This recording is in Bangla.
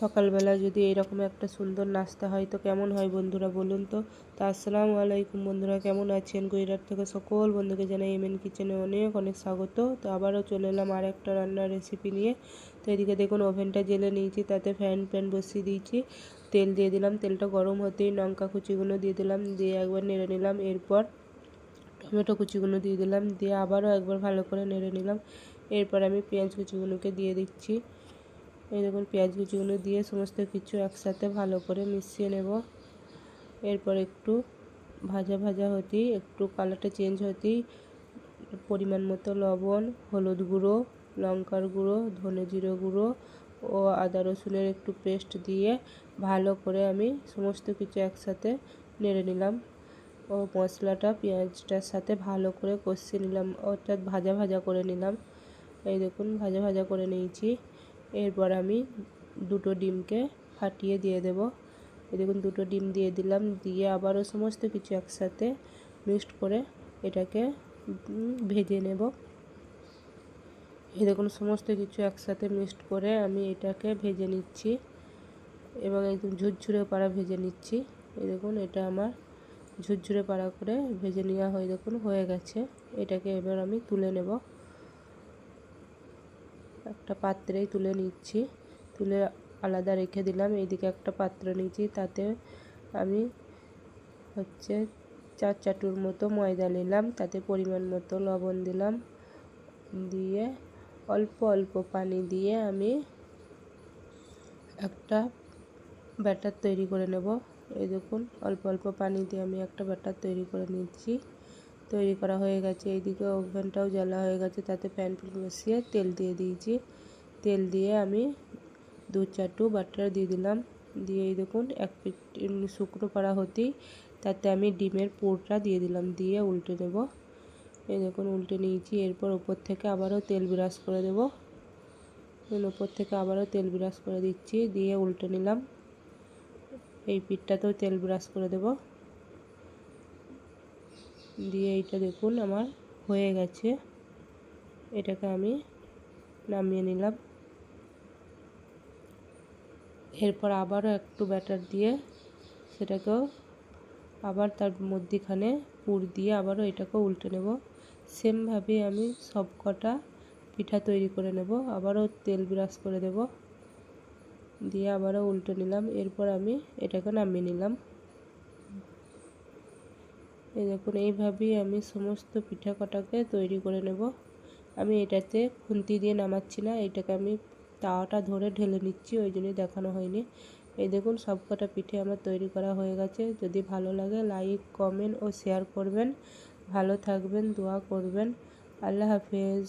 সকালবেলা যদি এরকম একটা সুন্দর নাস্তা হয় তো কেমন হয় বন্ধুরা বলুন তো? তো আসসালামু আলাইকুম বন্ধুরা, কেমন আছেন? গুজরাট থেকে সকল বন্ধুকে জানাই এমএন কিচেনে অনেক অনেক স্বাগত। তো আবারও চলে এলাম আর একটা রান্নার রেসিপি নিয়ে। তো এদিকে দেখুন, ওভেনটা জেলে নিয়েছি, তাতে ফ্যান প্যান বসিয়ে দিয়েছি। তেল দিয়ে দিলাম, তেলটা গরম হতেই লঙ্কা কুচিগুলো দিয়ে দিলাম, দিয়ে একবার নেড়ে নিলাম। এরপর টমেটো কুচিগুলো দিয়ে দিলাম, দিয়ে আবারও একবার ভালো করে নেড়ে নিলাম। এরপর আমি পেঁয়াজ কুচিগুলোকে দিয়ে দিচ্ছি। এই দেখুন পেঁয়াজ কুচিগুলো দিয়ে সমস্ত কিছু একসাথে ভালো করে মিশিয়ে নেব। এরপর একটু ভাজা ভাজা হতেই, একটু কালারটা চেঞ্জ হতেই পরিমাণ মতো লবণ, হলুদ গুঁড়ো, লঙ্কার গুঁড়ো, ধনে জিরে গুঁড়ো ও আদা রসুনের একটু পেস্ট দিয়ে ভালো করে আমি সমস্ত কিছু একসাথে নেড়ে নিলাম। ও মশলাটা, পেঁয়াজটার সাথে ভালো করে কষিয়ে নিলাম। অর্থাৎ ভাজা ভাজা করে নিলাম। এই দেখুন, ভাজা ভাজা করে নিয়েছি। এরপর আমি দুটো ডিমকে ফাটিয়ে দিয়ে দেব। দেখুন, দুটো ডিম দিয়ে দিলাম, দিয়ে আবারও সমস্ত কিছু একসাথে মিক্সড করে এটাকে ভেজে নেব। দেখুন, সমস্ত কিছু একসাথে মিক্সড করে আমি এটাকে ভেজে নিচ্ছি এবং একদম ঝুরঝুরে পাড়া ভেজে নিচ্ছি। এই দেখুন, এটা আমার ঝুরঝুরে পাড়া করে ভেজে নেওয়া হয়ে, দেখুন, হয়ে গেছে। এটাকে এবার আমি তুলে নেব। একটা পাত্রেই তুলে নিচ্ছি। তুলে আলাদা রেখে দিলাম, এইদিকে একটা পাত্র নিয়েছি। তাতে আমি হচ্ছে চার চাটুর মতো ময়দা নিলাম, তাতে পরিমাণ মতো লবণ দিলাম। দিয়ে অল্প অল্প পানি দিয়ে আমি একটা ব্যাটার তৈরি করে নেব। এই দেখুন, অল্প অল্প পানি দিয়ে আমি একটা ব্যাটার তৈরি করে নিচ্ছি। তৈরি করা হয়ে গেছে। এইদিকে ওভেনটাও জ্বালা হয়ে গেছে, তাতে প্যান বসিয়ে তেল দিয়ে দিয়েছি। তেল দিয়ে আমি দু চারটু বাটার দিয়ে দিলাম। দিয়ে এই দেখুন, এক পিট শুকনো করা হতেই তাতে আমি ডিমের পুরটা দিয়ে দিলাম, দিয়ে উল্টে দেব। এই দেখুন, উল্টে নিয়েছি। এরপর ওপর থেকে আবারও তেল ব্রাশ করে দেব। ওপর থেকে আবারও তেল ব্রাশ করে দিচ্ছি, দিয়ে উল্টে নিলাম। এই পিঠটাতেও তেল ব্রাশ করে দেব। দিয়ে এইটা দেখুন আমার হয়ে গেছে। এটাকে আমি নামিয়ে নিলাম। এরপর আবারও একটু ব্যাটার দিয়ে সেটাকেও আবার তার মধ্যিখানে পুর দিয়ে আবারও এটাকেও উল্টে নেব। সেমভাবে আমি সব কটা পিঠা তৈরি করে নেব। আবারও তেল ব্রাশ করে দেব। দিয়ে আবারও উল্টে নিলাম। এরপর আমি এটাকে নামিয়ে নিলাম। এই দেখুন, এইভাবেই আমি সমস্ত পিঠা কটাকে তৈরি করে নেব। আমি এটাতে খুন্তি দিয়ে নামাচ্ছি না, এটাকে আমি তাওয়াটা ধরে ঢেলে নিচ্ছি, ওই জন্যই দেখানো হয়নি। এই দেখুন সব কটা পিঠে আমার তৈরি করা হয়ে গেছে। যদি ভালো লাগে, লাইক, কমেন্ট ও শেয়ার করবেন। ভালো থাকবেন, দোয়া করবেন। আল্লাহ হাফেজ।